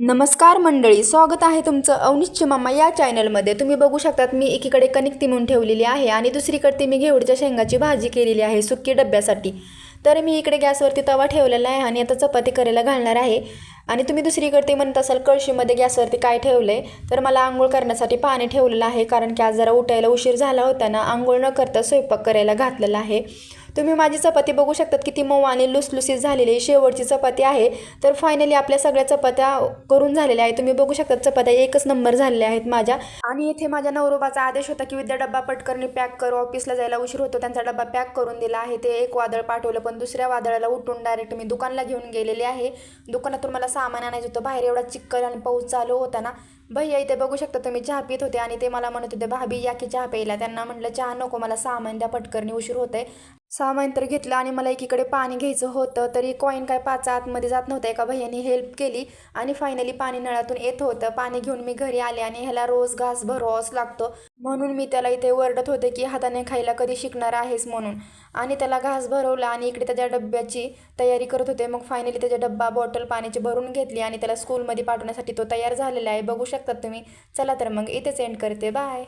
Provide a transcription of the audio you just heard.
नमस्कार मंडळी स्वागत आहे तुमचं अवनिश्च मामा या चॅनलमध्ये. तुम्ही बघू शकतात मी एकीकडे कणिक तिमून ठेवलेली आहे आणि दुसरीकडे मी घेवडच्या शेंगाची भाजी केलेली आहे सुकी डब्यासाठी. तर मी इकडे गॅसवरती तवा ठेवलेला आहे आणि आता चपाती करायला घालणार आहे. आणि तुम्ही दुसरीकडे म्हणत असाल कळशीमध्ये गॅसवरती काय ठेवलं आहे तर मला आंघोळ करण्यासाठी पाणी ठेवलेलं आहे कारण की आज जरा उठायला उशीर झाला होता ना आंघोळ न करता स्वयंपाक करायला घातलेला आहे. तुम्ही माझी चपाती बघू शकतात किती मऊ आणि लुसलुसीत झालेली आहे. शेवटची चपाती आहे. तर फायनली आपल्या सगळ्या चपात्या करून झालेल्या आहेत. तुम्ही बघू शकता चपात्या एकच नंबर झालेल्या आहेत माझ्या. आणि इथे माझ्या नवरोबाचा आदेश होता की विद्या डब्बा पटकरणी पॅक करू. ऑफिसला जायला उशीर होतो. त्यांचा डब्बा पॅक करून दिला आहे. ते एक वादळ पाठवलं पण दुसऱ्या वादळाला उठून डायरेक्ट मी दुकानला घेऊन गेलेले आहे. दुकानातून मला सामान आणायचं होतं. बाहेर एवढा चिक्कल आणि पाऊस चालू होता ना. भैया इथे बघू शकता तुम्ही चहा पित होते आणि ते मला म्हणत होते भाभी या की चहा प्यायला? त्यांना म्हटलं चहा नको मला सामान द्या पटकरणी उशीर सहा सामान तर घेतलं आणि मला एकीकडे पाणी घ्यायचं होतं तरी कॉईन काय पाच आतमध्ये जात नव्हतं. एका भैयानी हेल्प केली आणि फायनली पाणी नळातून येत होतं. पाणी घेऊन मी घरी आले आणि ह्याला रोज घास भरवावाच लागतो. म्हणून मी त्याला इथे ओरडत होते की हाताने खायला कधी शिकणार आहेस म्हणून. आणि त्याला घास भरवला आणि इकडे त्याच्या डब्याची तयारी करत होते. मग फायनली त्याचा डब्बा बॉटल पाण्याची भरून घेतली आणि त्याला स्कूलमध्ये पाठवण्यासाठी तो तयार झालेला आहे. बघू शकतात तुम्ही. चला तर मग इथेच एंड करते. बाय